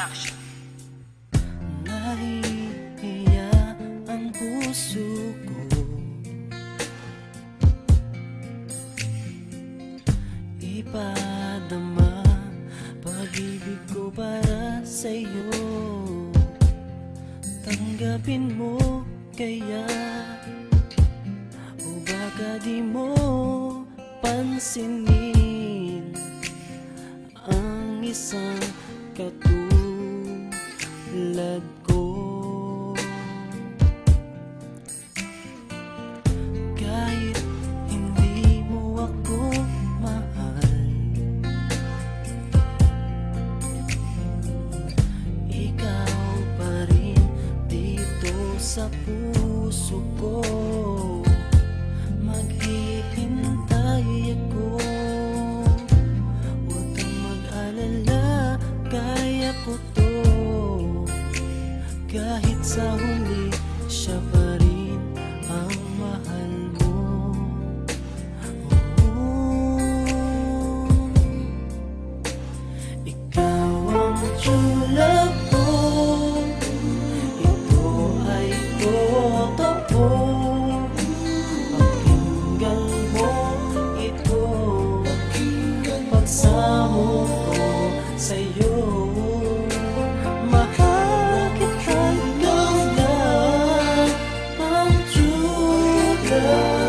Production. Nahihiya ang puso ko. Ipadama pag-ibig ko para sa'yo. Tanggapin mo kaya O baka di mo pansinin Ang isang katulad ko. Kahit hindi mo ako mahal Ikaw pa rin dito sa puso ko Kahit sa huli, siya pa rin ang mahal mo Oo. Ikaw ang true love ko Ito ay totoo Pakinggan mo ito Pagsamo ko sa'yo love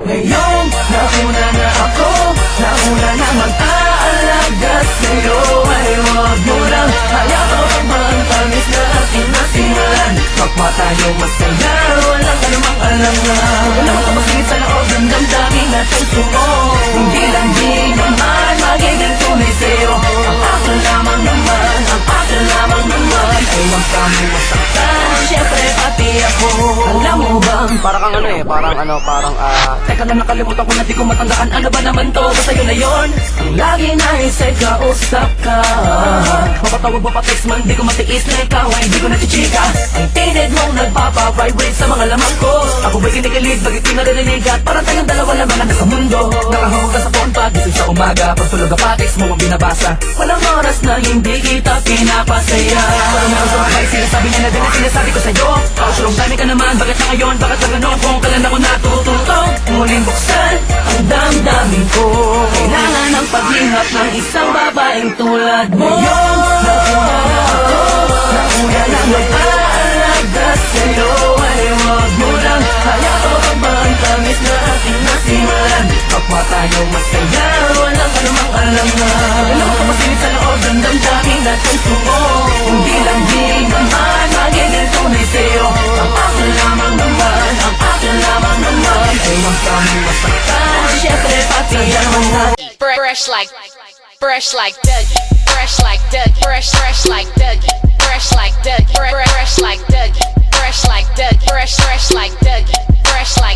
Ngayong nauna na ako Nauna na mag-aalaga sa'yo. Ay huwag mo lang hayaan Magtamis na ating nasimulan Kapwa tayo masaya Para kang ano eh, parang ano, parang ah... Teka lang nakalimutan ko na di ko matandaan. Ano ba naman to? Basta yun na yun. Ang lagi na isa'y kausap ka. Mapatawag mo pa text man Di ko matiis na ikaw ay di ko nachichika Ang tinid mong nagpapa-vibrate sa mga lamang ko. Ako ba'y kinikilig Bakit di naririnig? At parang tayong dalawa lamang na nasa mundo. Nakahawag ka sa phone pag gising sa umaga Pag tulog ka pa text mo ang binabasa. Walang oras na hindi kita pinapasaya. Parang meron sa mga sinasabi niya na din ang sinasabi ko sa'yo. Ako sulong timing ka naman Bakit na ngayon? Bakit na ganon? Kung kailan ako natututo Muling buksan ang damdamin ko. Kailangan ng paglihap ng isang babaeng tulad mo. Ngayon, nauna na na mag-aalaga sa'yo. Ay huwag mo lang hayaan ba ang tamis na ating nasimulan Kapwa tayo masaya fresh like, fresh like Dougie, fresh like Dougie, fresh, fresh like Dougie, fresh like Dougie, fresh like Dougie, fresh like Dougie, fresh, fresh like Dougie, fresh like